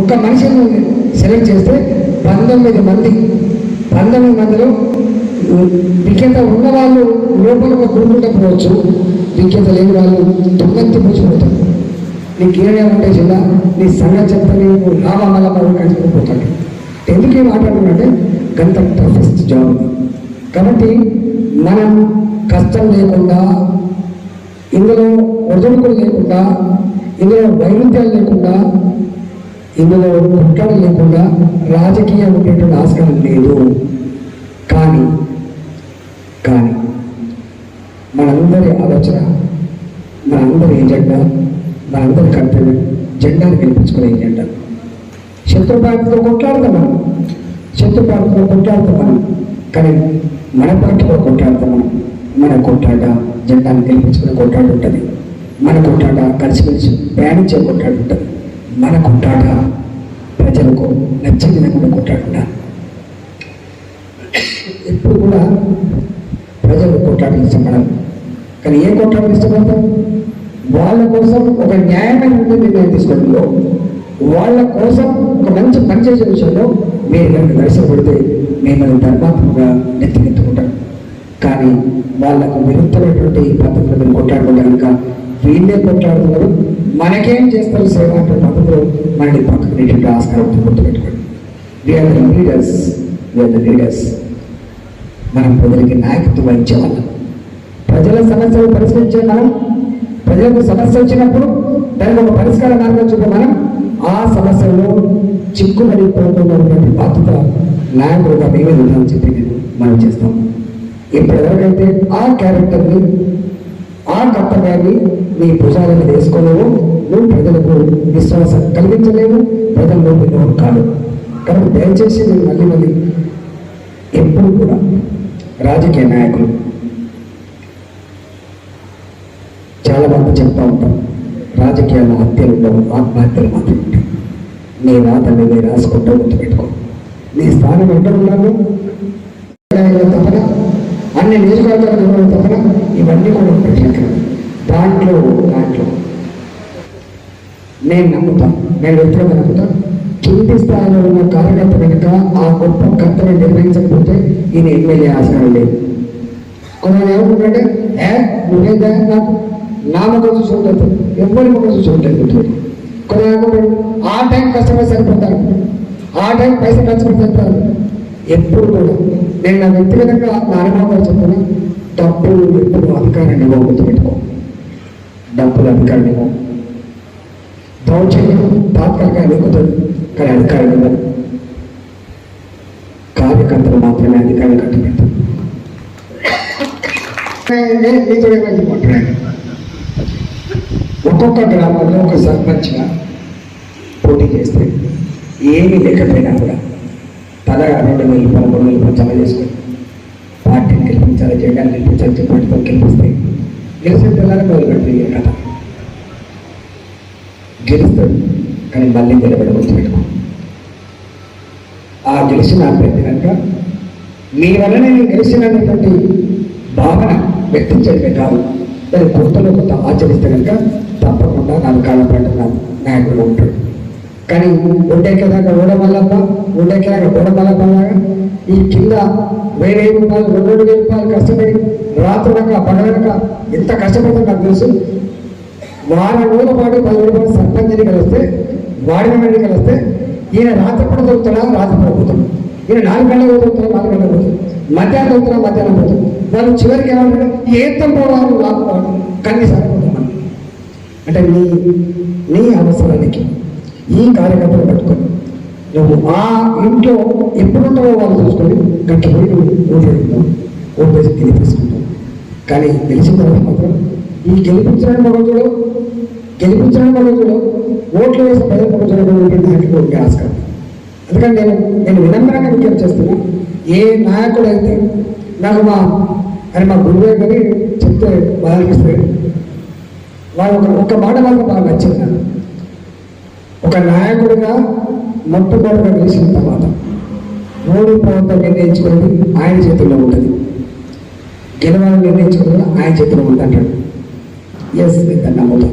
ఒక్క మనిషిని సెలెక్ట్ చేస్తే పంతొమ్మిది మంది. పంతొమ్మిది మందిలో విఖ్యాత ఉన్న వాళ్ళు లోపల కూడుకుంటూ పోవచ్చు. లేని వాళ్ళు తొమ్మిది పూచిపోతారు నీకు ఏరియా ఉంటే జిల్లా నీ సంగతి చెప్తే నీకు లాభాల పోతాడు ఎందుకు ఏం గంత టఫెస్ట్ జాబ్ కాబట్టి మనం కష్టం లేకుండా ఇందులో ఒదుడుకులు లేకుండా ఇందులో వైరుధ్యాలు లేకుండా ఇందులో కుట్రలు లేకుండా రాజకీయం ఉండేటువంటి ఆస్కారం లేదు. కానీ కానీ మనందరి ఆలోచన మనందరి ఎజెండా మనందరి కర్తవ్యం జెండాను గెలిపించుకునే ఎజెండా. శత్రు పార్టీతో కొట్లాడతాం మనం. శత్రు పార్టీతో కొట్లాడతాం మనం. కానీ మన పార్టీలో కొట్లాడతాం మనం. మన కొట్లాట జెండాను గెలిపించుకునే కొట్లాడు ఉంటుంది. మన కొట్లాట కలిసిమెలిసి ప్రయాణించే కొట్లాడు ఉంటుంది. మన కొట్టాట ప్రజలకు నచ్చే విధంగా కొట్లాట ఎప్పుడు కూడా ప్రజలు కొట్లాటలు ఇష్టపడరు. కానీ ఏ కొట్లాటలు ఇష్టపడతారు వాళ్ళ కోసం ఒక న్యాయమైన నిర్ణయం తీసుకోవడంలో వాళ్ళ కోసం ఒక మంచి పనిచేసే విషయంలో మీరు నన్ను దర్శనపడితే మిమ్మల్ని ధర్మాత్మకంగా నెత్తికెత్తుకుంటారు కానీ వాళ్ళకు విరుద్ధమైనటువంటి పద్ధతులు మీరు కొట్లాడుకుంటే కనుక వీళ్ళే కొట్లాడుతున్నారు మనకేం చేస్తారు సేవ అంటే పద్ధతిలో మనకి పక్కకు నీటి ఆస్కారం గుర్తుపెట్టుకోండి we are the leaders we are the leaders మనం ప్రజలకి నాయకత్వం వహించేవాళ్ళం. ప్రజల సమస్యలు పరిష్కరించే మనం ప్రజలకు సమస్య వచ్చినప్పుడు దానికి ఒక పరిష్కార మార్గం చూపే మనం ఆ సమస్యలో చిక్కుబడిపోతున్నటువంటి బాధ్యత నాయకుడుగా మేమే ఉండాలని చెప్పి నేను మనం చేస్తాం. ఇప్పుడు ఎవరికైతే ఆ క్యారెక్టర్ని ఆ కర్తవ్యాన్ని నీ భుజాల మీద వేసుకోలేవు. నువ్వు ప్రజలకు విశ్వాసం కలిగించలేవు. ప్రజల్లో వినోదం కాదు. కానీ దయచేసి నేను మళ్ళీ మళ్ళీ ఎప్పుడు కూడా రాజకీయ నాయకులు చాలా మంది చెప్తా ఉంటాం రాజకీయాల్లో హత్యలు ఉండవు ఆత్మహత్యలు మాత్రం ఉంటాయి. నీ రాత నువ్వే రాసుకుంటూ గుర్తుపెట్టుకో నీ స్థానం ఎక్కడ ఉన్నాను అన్ని నియోజకవర్గాలు ఉన్న తపన ఇవన్నీ కూడా పెట్టినట్లు దాంట్లో దాంట్లో. నేను నమ్ముతాను నేను వ్యక్తిగత నమ్ముతాను కింది స్థాయిలో ఉన్న కార్యకర్త కనుక ఆ గొప్ప కర్తని నిర్వహించకపోతే ఈయన ఎమ్మెల్యే ఆసనం లేదు. కొంతమంది ఏమనుకుంటే ఏ నువ్వేదా నాకు నా ముఖం చూసి ఉంటుంది ఎవరి ముఖం చూసి ఉంటుంది గుర్తుపెట్టి ఆ టైం కష్టపడి సరిపోతారు. ఆ టైం పైసలు ఖర్చు పెడతారు. ఎప్పుడు కూడా నేను నా వ్యక్తిగతంగా నా చెప్పిన చెప్తున్నా డబ్బులు ఎప్పుడు అధికారాన్ని ఇవ్వ గుర్తుపెట్టుకో డబ్బులు అధికారాన్ని ఇవ్వ. దౌర్జన్యం తాత్కాలికంగా ఎక్కుతుంది కానీ అధికారం ఇవ్వదు కార్యకర్తలు మాత్రమే అధికారం కట్టుబెడతారు నీతో ఏమైంది మాట్లాడాను? ఒక్కొక్క గ్రామంలో ఒక సర్పంచ్గా పోటీ చేస్తే ఏమీ లేకపోయినా కూడా తలగా రెండు వేలు రూపాయలు మూడు వేలు రూపాయలు జమ చేసుకొని పార్టీని గెలిపించాలి జెండాను గెలిపించాలి చెప్పి గెలిపిస్తే గెలిచిన పిల్లలు మొదలుపెట్టింది కథ. గెలుస్తాడు కానీ మళ్ళీ నిలబడి గుర్తుపెట్టుకో ఆ గెలిచిన అభ్యర్థి కనుక మీ వల్ల నేను గెలిచినటువంటి భావన వ్యక్తించడమే కాదు. దాని కొత్తలో కొత్త ఆచరిస్తే కనుక తప్పకుండా నాకు కాలం పడిన నాయకుడు ఉంటాడు. కానీ ఉండేకేదాకా ఓడమల్లప్ప ఉండేకేదాకా ఓడమల్లప్పలాగా ఈ కింద వేరే రూపాయలు రెండు రెండు వేల రూపాయలు కష్టపడి రాత్రులక పగలక ఎంత కష్టపడతాం నాకు తెలుసు. వారం రోజుల పాటు పది రూపాయలు పాటు కలిస్తే వాడిన వాడిని కలిస్తే ఈయన రాత్రి రాత్రిపూట దొరుకుతాడా రాత్రిపూట పోతాడు. ఈయన నాలుగు గంటలకు దొరుకుతాడా నాలుగు గంటలకు పోతాడు. మధ్యాహ్నం దొరుకుతాడా మధ్యాహ్నం పోతాడు. వాళ్ళు చివరికి ఏమంటారు ఏతం పోవాలి లాక్కుపోవాలి కన్నీ సరిపోతాం అంటే నీ నీ అవసరానికి ఈ కార్యకర్తలు పెట్టుకొని నువ్వు ఆ ఇంట్లో ఎప్పుడుంటావో వాళ్ళు చూసుకొని గట్టిపోయి నువ్వు ఓటేడుతావు ఓటేసి గెలిపించుకుంటావు కానీ గెలిచిన తర్వాత మాత్రం ఈ గెలిపించడానికి ఒక చూడు. గెలిపించడానికి ఒక చూడు. ఓట్లు వేసి ప్రజల ఒక నాయకుడు ఉండే ఆస్కారం. అందుకని నేను నేను వినమ్రంగా విజ్ఞప్తి చేస్తున్నా ఏ నాయకుడు అయితే నాకు మా అని మా గురువే కానీ చెప్తే బాగా అనిపిస్తుంది వాళ్ళు ఒక మాట మాత్రం బాగా నచ్చింది నాకు. ఒక నాయకుడిగా మొట్టమొదట వేసిన తర్వాత ఓడిపోవద్దని నిర్ణయించుకునేది ఆయన చేతుల్లో ఉంటుంది. గెలవాలని నిర్ణయించుకున్నది ఆయన చేతిలో ఉంటుంది అంటాడు. ఎస్ నమ్ముతాం.